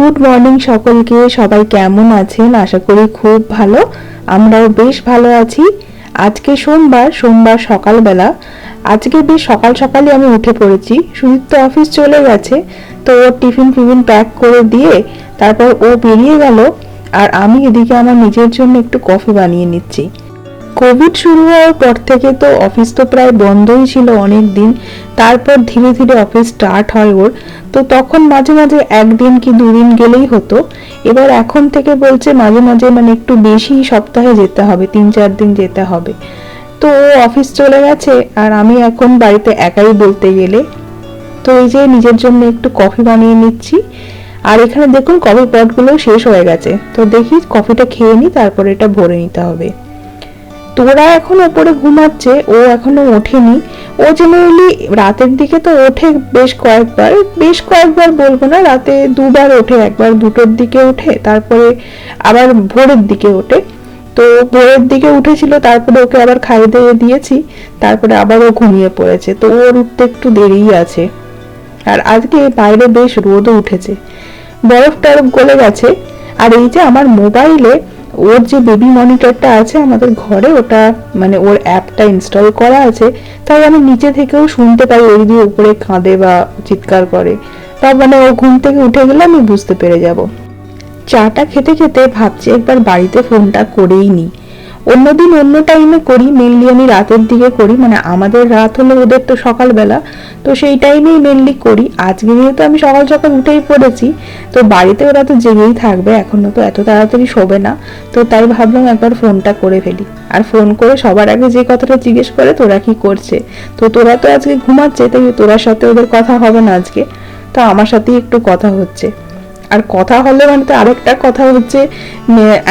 Good morning সকলকে। সবাই কেমন আছেন? আশা করি খুব ভালো। আমরাও বেশ ভালো আছি। আজকে সোমবার সোমবার সকালবেলা। আজকে বেশ সকাল সকালই আমি উঠে পড়েছি। সুদীপ তো অফিস চলে গেছে, তো ওর টিফিন ফিফিন প্যাক করে দিয়ে তারপর ও বেরিয়ে গেল। আর আমি এদিকে আমার নিজের জন্য একটু কফি বানিয়ে নিচ্ছি। কোভিড শুরু হওয়ার পর থেকে তো অফিস তো প্রায় বন্ধই ছিল অনেক দিন তারপর ধীরে ধীরে অফিস স্টার্ট হয় ওর। তো তখন মাঝে মাঝে একদিন কি দুদিন গেলেই হতো। এবার এখন থেকে বলছে মাঝে মাঝে মানে একটু বেশি সপ্তাহে যেতে হবে, তিন চার দিন যেতে হবে। তো ও অফিস চলে গেছে আর আমি এখন বাড়িতে একাই বলতে গেলে। তো এই যে নিজের জন্য একটু কফি বানিয়ে নিচ্ছি। আর এখানে দেখুন কফি পটগুলো শেষ হয়ে গেছে। তো দেখি কফিটা খেয়ে নিই তারপরে এটা ভরে নিতে হবে। তোরা এখন ওপরে ঘুমাচ্ছে, ও এখনও ওঠেনি। ও জেনারেলি রাতের দিকে তো ওঠে বেশ কয়েকবার। বেশ কয়েকবার বলব না, রাতে দুবার ওঠে একবার, দুটোর দিকে ওঠে, তারপরে আবার ভোরের দিকে ওঠে। তো ভোরের দিকে উঠেছিল, তারপরে ওকে আবার খাইয়ে দিয়ে দিয়েছি, তারপরে আবার ও ঘুমিয়ে পড়েছে। তো ওর উঠতে একটু দেরিই আছে। আর আজকে বাইরে বেশ রোদও উঠেছে। বরফ টরফ গলে গেছে। আর এই যে আমার মোবাইলে ওর যে বেবি মনিটরটা আছে আমাদের ঘরে, ওটা মানে ওর অ্যাপটা ইনস্টল করা আছে, তাই আমি নিচে থেকেও শুনতে পাই ওই দিয়ে উপরে কাঁদে বা চিৎকার করে। তা মানে ও ঘুম থেকে উঠে গেলে আমি বুঝতে পেরে যাব। চাটা খেতে খেতে ভাবছি একবার বাড়িতে ফোনটা করেই নিই। অন্যদিন অন্য টাইমে করি মেনলি আমি রাতের দিকে করি মানে আমাদের রাত হলে ওদের তো সকালবেলা, তো সেই টাইমেই মেনলি করি। আজকে যেহেতু আমি সকাল সকাল উঠেই পড়েছি, তো বাড়িতে ওরা তো জেগেই থাকবে, এখনও তো এত তাড়াতাড়ি শোবে না, তো তাই ভাবলাম একবার ফোনটা করে ফেলি। আর ফোন করে সবার আগে যে কথাটা জিজ্ঞেস করে, তোরা কি করছে? তো তোরা তো আজকে ঘুমাচ্ছে, তাই তোরার সাথে ওদের কথা হবে না আজকে, তো আমার সাথেই একটু কথা হচ্ছে। আর কথা হলে মানে তো আরেকটা কথা হচ্ছে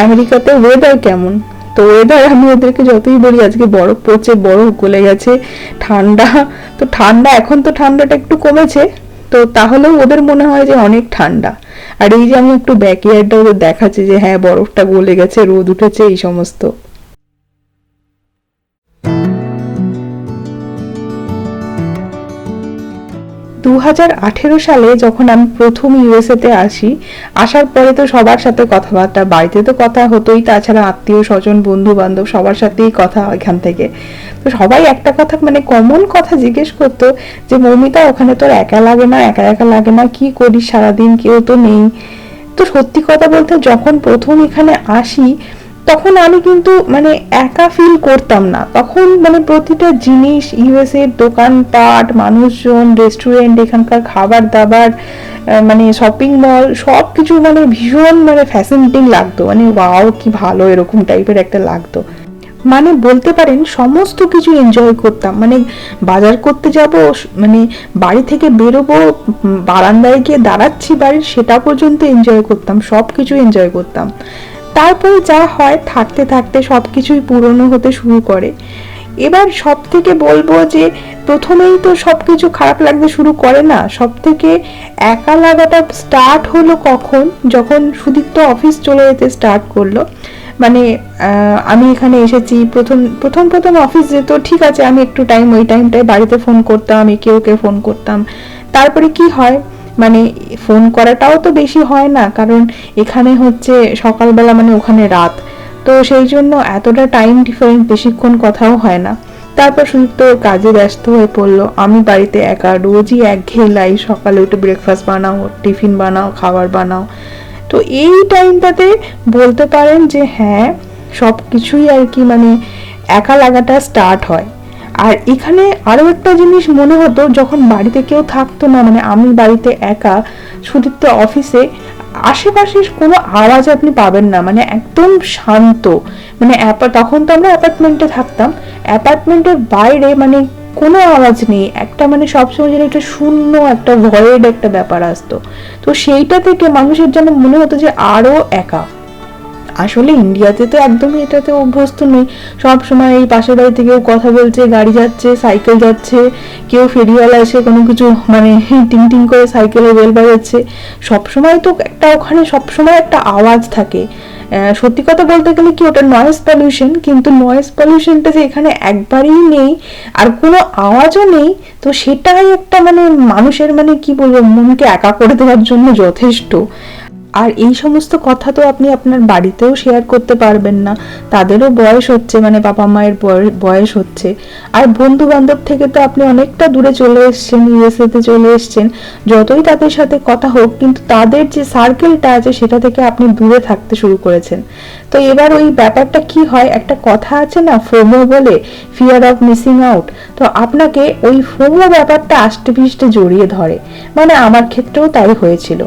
আমেরিকাতে ওয়েদার কেমন? তো ওয়েদার আমি ওদেরকে যতই বলি, আজকে বরফ পড়ছে, বরফ গলে গেছে, ঠান্ডা। তো ঠান্ডা, এখন তো ঠান্ডাটা একটু কমেছে, তো তাহলেও ওদের মনে হয় যে অনেক ঠান্ডা। আর এই যে আমি একটু ব্যাকইয়ার্ডটা ওদের দেখাচ্ছি যে হ্যাঁ বরফটা গলে গেছে, রোদ উঠেছে, এই সমস্ত। সালে যখন আমি প্রথম ইউএসএতে আসি, আসার পরে তো সবার সাথে কথাবার্তা, বাড়িতে তো কথা হতোই, তাছাড়া আত্মীয়, স্বজন বন্ধু বান্ধব সবার সাথেই কথা এখান থেকে। তো সবাই একটা কথা মানে কমন কথা জিজ্ঞেস করতো যে, মৌমিতা, ওখানে তোর একা লাগে না, একা একা লাগে না, কি করিস সারাদিন? কেউ তো নেই। তো সত্যি কথা বলতে যখন প্রথম এখানে আসি তখন আমি কিন্তু মানে একা ফিল করতাম না। তখন মানে প্রতিটা জিনিস ইউএসএ দোকানপাট, মানুষজন রেস্টুরেন্ট এখানকার খাবার দাবার মানে শপিং মল সব কিছু মানে ভীষণ মানে ফ্যাসিনেটিং লাগতো। মানে ওয়াও কি ভালো এরকম টাইপের একটা লাগতো। মানে বলতে পারেন, সমস্ত কিছু এনজয় করতাম। মানে বাজার করতে যাব মানে বাড়ি থেকে বেরোবো বারান্দায় গিয়ে দাঁড়াচ্ছি বাড়ির, সেটা পর্যন্ত এনজয় করতাম সব কিছু এনজয় করতাম। তারপরে যা হয় থাকতে থাকতে সব কিছুই পুরনো হতে শুরু করে। এবার সব থেকে বলব যে প্রথমেই তো সব কিছু খারাপ লাগতে শুরু করে না সব থেকে একা লাগাটা স্টার্ট হলো কখন? যখন সুদীপ্ত অফিস চলে যেতে স্টার্ট করল। মানে আমি এখানে এসেছি, প্রথম প্রথম প্রথম অফিস যেত ঠিক আছে, আমি একটু টাইম ওই টাইমটায় বাড়িতে ফোন করতাম কেউ কেউ ফোন করতাম। তারপরে কি হয়? মানে ফোন করাটাও তো বেশি হয় না, কারণ এখানে হচ্ছে সকালবেলা মানে ওখানে রাত। তো সেই জন্য এতটা টাইম ডিফারেন্স বেশিক্ষণ কথাও হয় না। তারপর সুদীপ তো কাজে ব্যস্ত হয়ে পড়ল। আমি বাড়িতে একা, রোজই একঘেয়ে লাই, সকালে উঠে ব্রেকফাস্ট বানাও টিফিন বানাও, খাবার বানাও। তো এই টাইমটাতে বলতে পারেন যে হ্যাঁ সব কিছুই আর কি মানে একা লাগাটা স্টার্ট হয়। আর এখানে আরও একটা জিনিস মনে হতো, যখন বাড়িতে কেউ থাকতো না মানে আমি বাড়িতে একা, সুদীপ্ত অফিসে, আশেপাশের কোনো আওয়াজ আপনি পাবেন না মানে একদম শান্ত। মানে তখন তো আমরা অ্যাপার্টমেন্টে থাকতাম, অ্যাপার্টমেন্টের বাইরে মানে কোনো আওয়াজ নেই, একটা মানে সবসময় যেন একটা শূন্য, একটা ভয়েড একটা ব্যাপার আসতো। তো সেইটা থেকে মানুষের যেন মনে হতো যে আরও একা। আসলে ইন্ডিয়াতে তো একদমই এটাতে অভ্যস্ত নেই। সব সময় এই পাশের বাড়ি থেকে কথা বলছে, গাড়ি যাচ্ছে, সাইকেল যাচ্ছে, কেউ ফেরিওয়ালা এসে কোনো কিছু মানে টিং টিং করে সাইকেলে বেল বাজাচ্ছে। সবসময় তো একটা ওখানে সবসময় একটা আওয়াজ থাকে। সত্যি কথা বলতে গেলে কি ওটা নয়েজ পলিউশন কিন্তু নয়েজ পলিউশনটা যে এখানে একবারেই নেই আর কোনো আওয়াজও নেই, তো সেটাই একটা মানে মানুষের মানে কি বলব, মনকে একা করে দেওয়ার জন্য যথেষ্ট। আর এই সমস্ত কথা তো আপনি আপনার বাড়িতেও শেয়ার করতে পারবেন না। তাদেরও বয়স হচ্ছে মানে বাবা মায়ের বয়- বয়স হচ্ছে। আর বন্ধু বান্ধব থেকে তো আপনি অনেকটা দূরে চলে এসেছেন ইউএসএ তে চলে এসছেন। যতই তাদের সাথে কথা হোক, কিন্তু তাদের যে সার্কেলটা আছে, সেটা থেকে আপনি দূরে থাকতে শুরু করেছেন। তো এবার ওই ব্যাপারটা কি হয়? একটা কথা আছে না ফোমো বলে ফিয়ার অফ মিসিং আউট তো আপনাকে ওই ফোমো ব্যাপারটা আষ্টে পিষ্টে জড়িয়ে ধরে। মানে আমার ক্ষেত্রেও তাই হয়েছিল।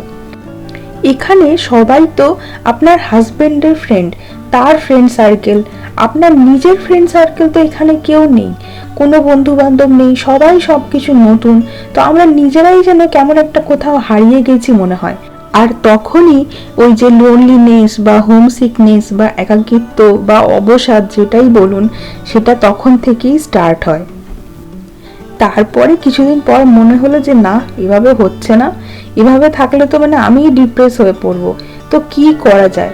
এখানে সবাই তো আপনার হাজবেন্ডের ফ্রেন্ড তার ফ্রেন্ড সার্কেল আপনার নিজের ফ্রেন্ড সার্কেল তো এখানে কেউ নেই, কোনো বন্ধু বান্ধব নেই, সবাই সব কিছু নতুন, তো আমরা নিজেরাই যেন কেমন একটা কোথাও হারিয়ে গেছি মনে হয়। আর তখনই ওই যে লোনলিনেস বা হোম সিকনেস বা একাকিত্ব বা অবসাদ যেটাই বলুন, সেটা তখন থেকেই স্টার্ট হয়। তারপরে কিছুদিন পর মনে হলো যে না, এভাবে হচ্ছে না। এভাবে থাকলে তো মানে আমিই ডিপ্রেস হয়ে পড়ব। তো কি করা যায়?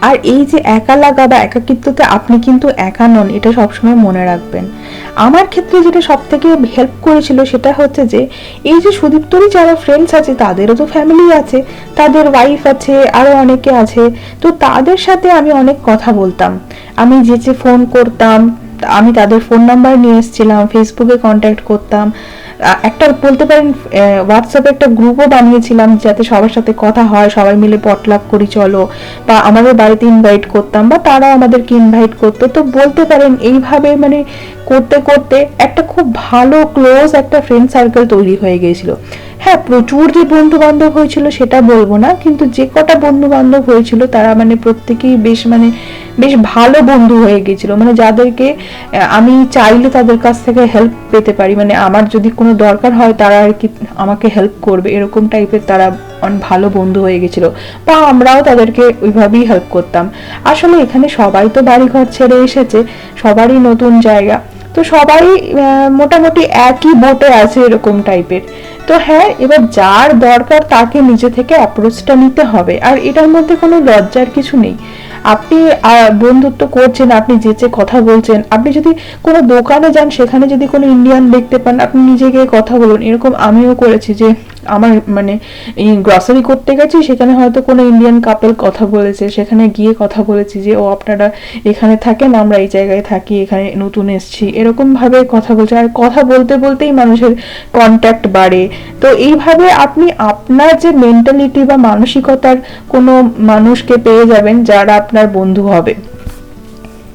আর এই যে একা লাগা বা একাকিত্বতে আপনি কিন্তু একা নন, এটা সবসময় মনে রাখবেন। আমার ক্ষেত্রে যেটা সব থেকে হেল্প করেছিল সেটা হচ্ছে যে, এই যে সুদীপ্তরই যারা ফ্রেন্ডস আছে, তাদেরও তো ফ্যামিলি আছে, তাদের ওয়াইফ আছে আরও অনেকে আছে। তো তাদের সাথে আমি অনেক কথা বলতাম। আমি যে যে ফোন করতাম, আমি তাদের ফোন নাম্বার নিয়ে এসেছিলাম ফেসবুকে কন্ট্যাক্ট করতাম। একটা বলতে পারেন হোয়াটসঅ্যাপে একটা গ্রুপও বানিয়েছিলাম যাতে সবার সাথে কথা হয়, সবাই মিলে পটলাক করি, চলো। বা আমাদের বাড়িতে ইনভাইট করতাম বা তারাও আমাদেরকে ইনভাইট করতো। তো বলতে পারেন, এইভাবে মানে করতে করতে একটা খুব ভালো ক্লোজ একটা ফ্রেন্ড সার্কেল তৈরি হয়ে গিয়েছিল। হ্যাঁ প্রচুর যে বন্ধু বান্ধব হয়েছিল সেটা বলব না, কিন্তু যে কটা বন্ধু বান্ধব হয়েছিল তারা মানে প্রত্যেকেই বেশ মানে বেশ ভালো বন্ধু হয়ে গেছিল। মানে যাদেরকে আমি চাইলে তাদের কাছ থেকে হেল্প পেতে পারি। মানে আমার যদি কোনো দরকার হয় তারা আর কি আমাকে হেল্প করবে। এরকম টাইপের তারা অনেক ভালো বন্ধু হয়ে গেছিল। বা আমরাও তাদেরকে ওইভাবেই হেল্প করতাম। আসলে এখানে সবাই তো বাড়িঘর ছেড়ে এসেছে, সবারই নতুন জায়গা। তো সবাই মোটামুটি একই বোটে আছে এরকম টাইপের তো হ্যাঁ এবার যার দরকার তাকে নিজে থেকে অ্যাপ্রোচটা নিতে হবে। আর এটার মধ্যে কোনো লজ্জার কিছু নেই। আপনি বন্ধুত্ব করছেন, আপনি যে যেচে কথা বলছেন, আপনি যদি কোনো দোকানে যান, সেখানে যদি কোনো ইন্ডিয়ান দেখতে পান, আপনি নিজে গিয়ে কথা বলুন। এরকম আমিও করেছি যে আমার মানে এই গ্রসারি করতে গেছি, সেখানে হয়তো কোনো ইন্ডিয়ান কাপল কথা বলেছে, সেখানে গিয়ে কথা বলেছি যে, ও, আপনারা এখানে থাকেন, আমরা এই জায়গায় থাকি, এখানে নতুন এসেছি। এরকম ভাবে কথা বলছে। আর কথা বলতে বলতেই মানুষের কন্ট্যাক্ট বাড়ে। তো এইভাবে আপনি আপনার যে মেন্টালিটি বা মানসিকতার কোনো মানুষকে পেয়ে যাবেন, যারা আপনার বন্ধু হবে।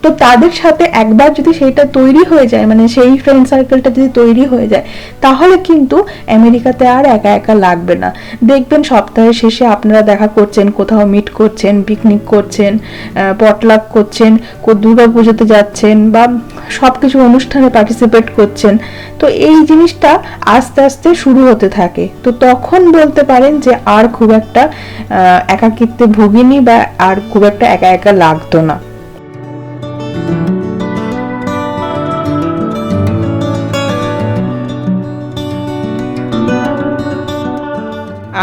তো তাদের সাথে একবার যদি সেইটা তৈরি হয়ে যায় মানে সেই ফ্রেন্ড সার্কেলটা যদি তৈরি হয়ে যায়, তাহলে কিন্তু আমেরিকাতে আর একা একা লাগবে না। দেখবেন সপ্তাহের শেষে আপনারা দেখা করছেন, কোথাও মিট করছেন পিকনিক করছেন পটলাক করছেন দুর্গা পুজোতে যাচ্ছেন বা সব কিছু অনুষ্ঠানে পার্টিসিপেট করছেন, তো এই জিনিসটা আস্তে আস্তে শুরু হতে থাকে। তো তখন বলতে পারেন যে আর খুব একটা একাকিত্বে ভুগিনি বা আর খুব একটা একা একা লাগতো না।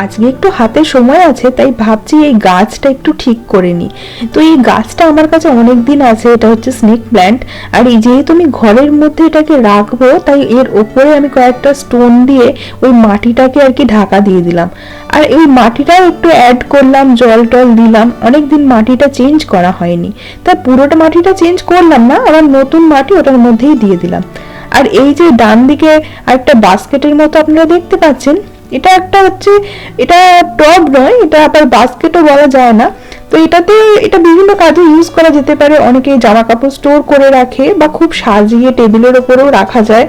আজকে একটু হাতে সময় আছে, তাই ভাবছি এই গাছটা একটু ঠিক করে নিই। তো এই গাছটা আমার কাছে অনেক দিন আছে, এটা হচ্ছে স্নেক প্ল্যান্ট আর এই যেহেতু আমি ঘরের মধ্যে এটাকে রাখব, তাই এর ওপরে আমি কয়েকটা স্টোন দিয়ে ওই মাটিটাকে আর কি ঢাকা দিয়ে দিলাম। আর এই মাটিটাও একটু অ্যাড করলাম, জল টল দিলাম অনেক দিন মাটিটা চেঞ্জ করা হয়নি। তাই পুরোটা মাটিটা চেঞ্জ করলাম না, আবার নতুন মাটি ওটার মধ্যেই দিয়ে দিলাম। আর এই যে ডান দিকে একটা বাস্কেটের মতো আপনারা দেখতে পাচ্ছেন এটা একটা হচ্ছে, এটা টব নয়, এটা আবার বাস্কেটও বলা যায় না। তো এটাতে, এটা বিভিন্ন কাজে ইউজ করা যেতে পারে। অনেকে জামা কাপড় স্টোর করে রাখে বা খুব সাজিয়ে টেবিলের ওপরেও রাখা যায়।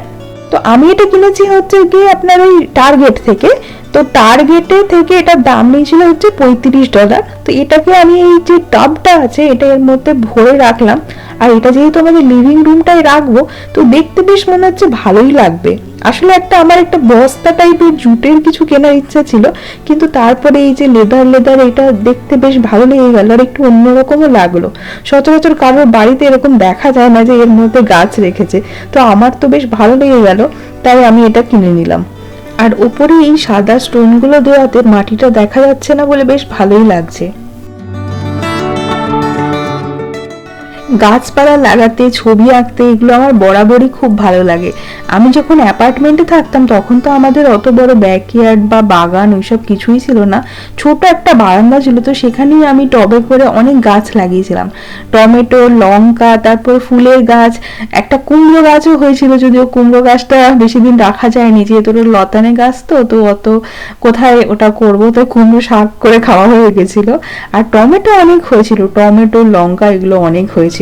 তো আমি এটা কিনেছি হচ্ছে গিয়ে আপনার ওই টার্গেট থেকে। তো টার্গেটে থেকে এটার দাম নিয়েছিল হচ্ছে পঁয়ত্রিশ ডলার তো এটাকে আমি এই যে টাবটা আছে, এটা এর মধ্যে ভরে রাখলাম। আর এটা যেহেতু আমাদের লিভিং রুমটাই রাখব, তো দেখতে বেশ মনে হচ্ছে ভালোই লাগবে। আসলে একটা আমার একটা বস্তা টাইপের জুটের কিছু কেনার ইচ্ছা ছিল, কিন্তু তারপরে এই যে লেদার লেদার এটা দেখতে বেশ ভালো লেগে গেল আর একটু অন্যরকমও লাগল। সচরাচর কারোর বাড়িতে এরকম দেখা যায় না যে এর মধ্যে গাছ রেখেছে। তো আমার তো বেশ ভালো লেগে গেল, তাই আমি এটা কিনে নিলাম। আর ওপরে এই সাদা স্টোনগুলো দেওয়াতে মাটিটা দেখা যাচ্ছে না বলে বেশ ভালোই লাগছে। গাছপালা লাগাতে, ছবি আঁকতে, এগুলো আমার বরাবরই খুব ভালো লাগে। আমি যখন অ্যাপার্টমেন্টে থাকতাম, তখন তো আমাদের অত বড় ব্যাকইয়ার্ড বা বাগান ওইসব কিছুই ছিল না। ছোট একটা বারান্দা ছিল, তো সেখানেই আমি টবে করে অনেক গাছ লাগিয়েছিলাম। টমেটো, লঙ্কা, তারপর ফুলের গাছ, একটা কুমড়ো গাছও হয়েছিল, যদিও কুমড়ো গাছটা বেশি দিন রাখা যায়নি। যেহেতু লতানে গাছ তো তো অত কোথায় ওটা করব? তো কুমড়ো শাক করে খাওয়া হয়ে গেছিল। আর টমেটো অনেক হয়েছিল, টমেটো, লঙ্কা এগুলো অনেক হয়েছিল।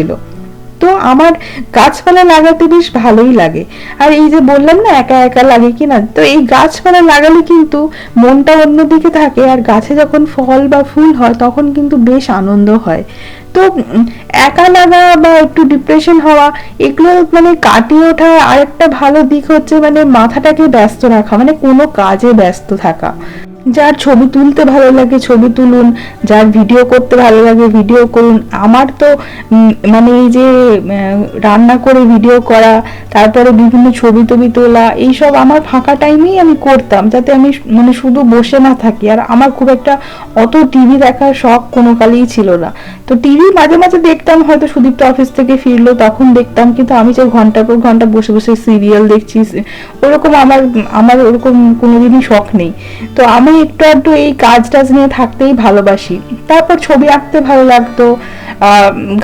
তো আমার গাছপালা লাগাতে বেশ ভালোই লাগে। আর এই যে বললাম না, একা একা লাগে কিনা? তো এই গাছপালা লাগালে কিন্তু মনটা অন্যদিকে থাকে আর গাছে যখন ফল বা ফুল হয়, তখন কিন্তু বেশ আনন্দ হয়। তো একা লাগা বা একটু ডিপ্রেশন হওয়া, এগুলো মানে কাটিয়ে ওঠা আরেকটা ভালো দিক হচ্ছে মানে মাথাটাকে ব্যস্ত রাখা মানে কোনো কাজে ব্যস্ত থাকা। যার ছবি তুলতে ভালো লাগে, ছবি তুলুন, যার ভিডিও করতে ভালো লাগে ভিডিও করুন। আমার তো মানে এই যে রান্না করে ভিডিও করা, তারপরে বিভিন্ন ছবি টবি তোলা, এইসব আমার ফাঁকা টাইমেই আমি করতাম, যাতে আমি মানে শুধু বসে না থাকি। আর আমার খুব একটা অত টিভি দেখার শখ কোনো কালেই ছিল না। তো টিভি মাঝে মাঝে দেখতাম, হয়তো সুদীপ্ত অফিস থেকে ফিরলো, তখন দেখতাম, কিন্তু আমি যে ঘণ্টার পর ঘণ্টা বসে বসে সিরিয়াল দেখছি ওরকম আমার আমার ওরকম কোনোদিনই শখ নেই। তো আমি একটু একটু এই কাজ টাজ নিয়ে থাকতেই ভালোবাসি। তারপর ছবি আঁকতে ভালো লাগতো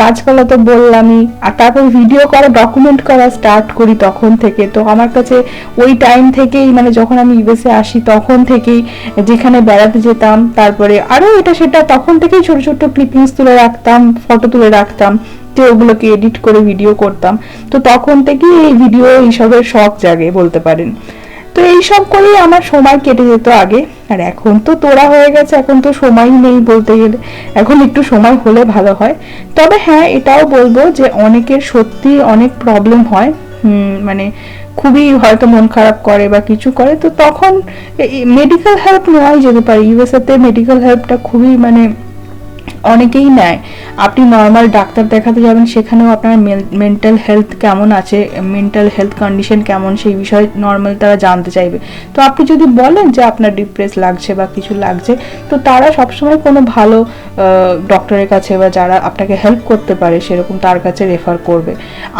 গাছপালা তো বললামই। আর তারপর ভিডিও করা ডকুমেন্ট করা স্টার্ট করি তখন থেকে। তো আমার কাছে ওই টাইম থেকেই মানে যখন আমি ইউএসএ আসি তখন থেকেই যেখানে বেড়াতে যেতাম, তারপরে আরও এটা সেটা তখন থেকেই ছোট ছোট ক্লিপিংস তুলে রাখতাম ফটো তুলে রাখতাম, যে ওগুলোকে এডিট করে ভিডিও করতাম। তো তখন থেকেই এই ভিডিও এইসবের শখ জাগে বলতে পারেন। তো এইসব করেই আমার সময় কেটে যেত আগে। আর এখন তো তোরা হয়ে গেছে, এখন তো সময় নেই বলতে গেলে। এখন একটু সময় হলে ভালো হয়। তবে হ্যাঁ এটাও বলব যে অনেকের সত্যি অনেক প্রবলেম হয়। মানে খুবই হয়তো মন খারাপ করে বা কিছু করে। তো তখন মেডিকেল হেল্প নেওয়াই যেতে পারে। ইউএসএতে মেডিকেল হেল্পটা খুবই মানে অনেকেই নেয়। আপনি নর্মাল ডাক্তার দেখাতে যাবেন, সেখানেও আপনার মেন্টাল হেলথ কেমন আছে মেন্টাল হেলথ কন্ডিশন কেমন, সেই বিষয়ে নর্মাল তারা জানতে চাইবে। তো আপনি যদি বলেন যে আপনার ডিপ্রেস লাগছে বা কিছু লাগছে, তো তারা সবসময় কোনো ভালো ডক্টরের কাছে বা যারা আপনাকে হেল্প করতে পারে, সেরকম তার কাছে রেফার করবে।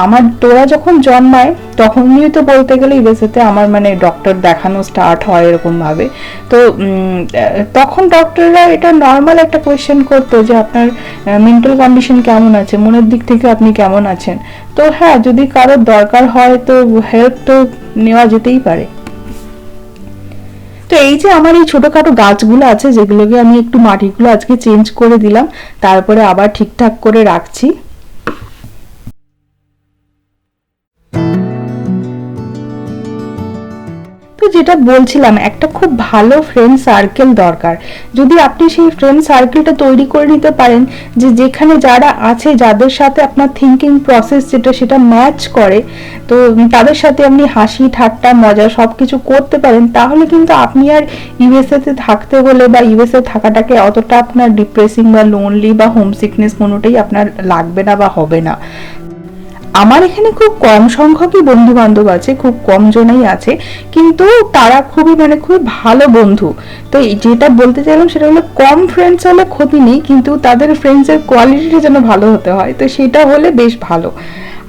আমার, তোরা যখন জন্মায়, তখনই তো বলতে গেলে ইউএসএতে আমার মানে ডক্টর দেখানো স্টার্ট হয় এরকমভাবে। তো তখন ডক্টররা এটা নর্মাল একটা কোয়েশ্চেন করতো যে আপনার মেন্টাল কন্ডিশন কেমন আছে, মনের দিক থেকে আপনি কেমন আছেন? তো হ্যাঁ যদি কারোর দরকার হয় তো হেল্প তো নেওয়া যেতেই পারে। তো এই যে আমার এই ছোটোখাটো গাছগুলো আছে, যেগুলোকে আমি একটু মাটিগুলো আজকে চেঞ্জ করে দিলাম, তারপরে আবার ঠিকঠাক করে রাখছি। তো যেটা বলছিলাম, একটা খুব ভালো ফ্রেন্ড সার্কেল দরকার। যদি আপনি সেই ফ্রেন্ড সার্কেলটা তৈরি করে নিতে পারেন যে যেখানে যারা আছে, যাদের সাথে আপনার থিঙ্কিং প্রসেস যেটা সেটা ম্যাচ করে, তো তাদের সাথে আপনি হাসি, ঠাট্টা, মজা সব কিছু করতে পারেন, তাহলে কিন্তু আপনি আর ইউএসএতে থাকতে হলে বা ইউএসএ থাকাটাকে অতটা আপনার ডিপ্রেসিং বা লোনলি বা হোম সিকনেস কোনোটাই আপনার লাগবে না বা হবে না। আমার এখানে খুব কম সংখ্যকই বন্ধু বান্ধব আছে, খুব কম জনেই আছে, কিন্তু তারা খুবই মানে খুবই ভালো বন্ধু। তো যেটা বলতে চাইলাম সেটা হলো কম ফ্রেন্ডস হলে ক্ষতি নেই, কিন্তু তাদের ফ্রেন্ডসের কোয়ালিটিটা যেন ভালো হতে হয়, তো সেটা হলে বেশ ভালো।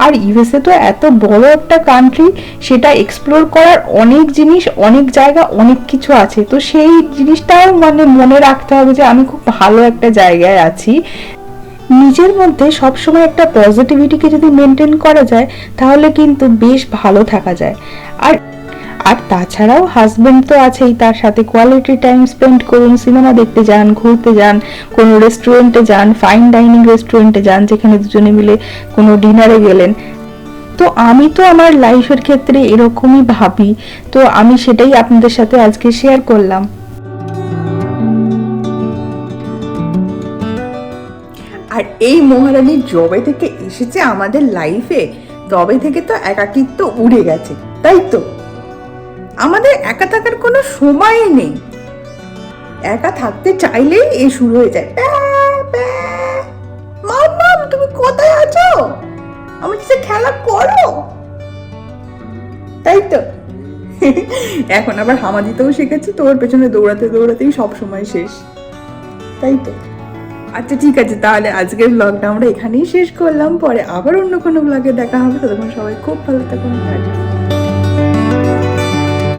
আর ইউএসএ তো এত বড় একটা কান্ট্রি সেটা এক্সপ্লোর করার অনেক জিনিস, অনেক জায়গা, অনেক কিছু আছে। তো সেই জিনিসটাও মানে মনে রাখতে হবে যে আমি খুব ভালো একটা জায়গায় আছি। নিজের মধ্যে সবসময় একটা পজিটিভিটিকে যদি মেনটেন করা যায়, তাহলে কিন্তু বেশ ভালো থাকা যায়। আর আর তাছাড়াও হাজবেন্ড তো আছেই, তার সাথে কোয়ালিটি টাইম স্পেন্ড করুন সিনেমা দেখতে যান, ঘুরতে যান, কোনো রেস্টুরেন্টে যান ফাইন ডাইনিং রেস্টুরেন্টে যান, যেখানে দুজনে মিলে কোনো ডিনারে গেলেন। তো আমি তো আমার লাইফের ক্ষেত্রে এরকমই ভাবি। তো আমি সেটাই আপনাদের সাথে আজকে শেয়ার করলাম। আর এই মহারানী জবে থেকে এসেছে আমাদের লাইফে তবে থেকে তো একাকিত্ব উড়ে গেছে, তাই তো? আমাদের একা থাকার কোনো সময় নেই। একা থাকতে চাইলেই এ শুরু হয়ে যায়। মাম্মাম তুমি কোথায় আছো? আমার সাথে খেলা করো। তাই তো? এখন আবার হামা দিতেও শিখেছি, তোর পেছনে দৌড়াতে দৌড়াতেই সব সময় শেষ। তাই তো? আচ্ছা ঠিক আছে, তাহলে আজকের ব্লগটা আমরা এখানেই শেষ করলাম। পরে আবার অন্য কোনো ব্লগে দেখা হবে। ততক্ষণ সবাই খুব ভালো থাকুন।